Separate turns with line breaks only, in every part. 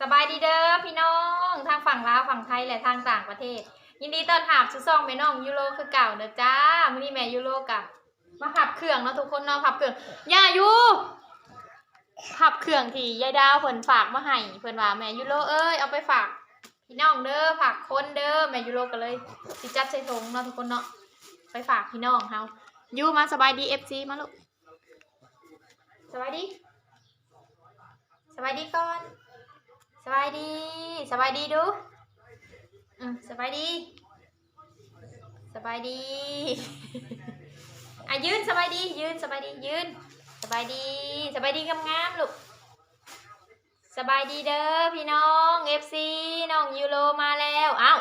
สบายดีเด้อพี่น้องทางฝั่งลาวฝั่งไทยและทางต่างประเทศ ยินดีต้อนรับสู่ซองแม่น้องยูโรคือเก่าเด้อจ้ามื้อนี้แม่ยูโรกับมาพับเครื่องเนาะทุกคนเนาะพับเครื่องย่าอยู่พับเครื่องที่ยายดาวเพิ่นฝากมาให้เพิ่นว่าแม่ยูโรเอ้ยเอาไปฝากพี่น้องเด้อฝากคนเด้อแม่ยูโรก็เลยสิจัดใส่ถุงเนาะทุกคนเนาะไปฝากพี่น้องเฮายูมาสบายดี FC มาลูกสบายดีสบายดีก่อน บายดีสบายดีดูอืมสบายดี สบายดีอะยืนสบายดียืนสบายดียืน สบายดี สบายดีงามๆลูกสบายดีเด้อพี่น้องเอฟซีน้องยูโรมาแล้วเอ้า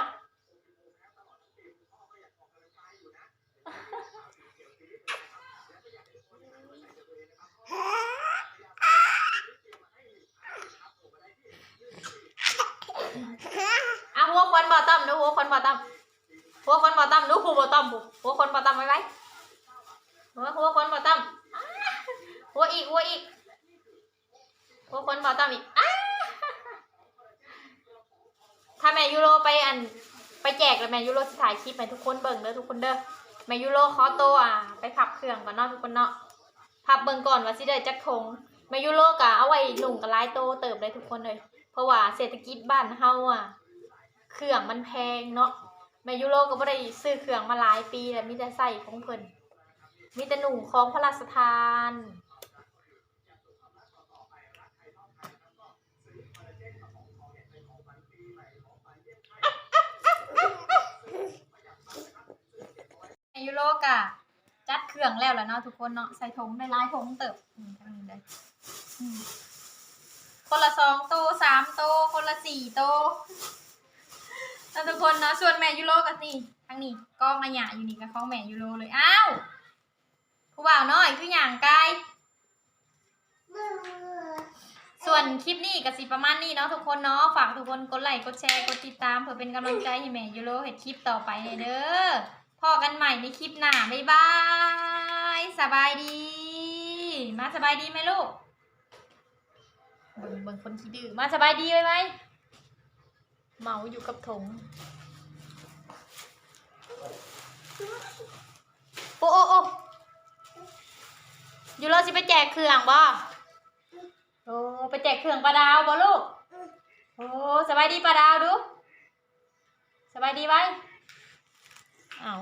อะหัว คนบ่ต้อมดูหัวคนบ่ต้อมหัวคนบ่ต้อมดูครูบ่ต้อมผู้หัวคนบ่ต้อมไว้ไว้หัวหัวคนบ่ต้อมอ่าหัวอีกหัวอีกหัวคนบ่ต้อมอีกถ้าแม่ยูโรไปอันไปแจกแล้วแม่ยูโรถ่ายคลิปให้ทุกคนเบิ่งเด้อทุกคนเด้อแม่ยูโรขอตัวอะไปพับเครื่องก่อนเนาะทุกคนเนาะพับเบิ่งก่อนว่าสิได้จักทงแม่ยูโรกะเอาไว้หนุ่งกับลายโตเติบได้ทุกคนเลยเพราะว่าเศรษฐกิจบ้านเฮาอะ เครื่องมันแพงเนาะแม่ยูโรก็บ่ได้ซื้อเครื่องมาหลายปีแล้วมีแต่ใส่ของเพิ่นมีแต่หนุ่งของพระราชทานยูโรกะจัดเครื่องแล้วแหล้วเนาะทุกคนเนาะใส่ถุงได้ลายถุงเติบทางนี้เลยคนละสองโตสามโตคนละสี่โต ทุกคนเนาะส่วนแม่ยูโรกันี่ทั้งนี้กล้องอะหยะอยู่นี่กับของแม่ยูโรเลยอ้าวผู้บ่าวน้อยคืออย่างไกลส่วนคลิปนี้ก็สิประมาณนี้เนาะทุกคนเนาะฝากทุกคนกดไลค์กดแชร์กดติดตามเพื่อเป็นกำลังใจให้แม่ยูโรเห็นคลิปต่อไปเด้อพอกันใหม่ในคลิปหน้าบ๊ายบายสบายดี มาสบายดีไหมลูกเบิ่งเบิ่งคนขี้ดื้อมาสบายดีไหมไหม เมาอยู่กับถงโอ้โอ้โอ้ยูโรสิไปแจกเครื่องบ่โอ้ไปแจกเครื่องปลาดาวบ่ลูกโอ้สบายดีปลาดาวดูสบายดีไว้เอา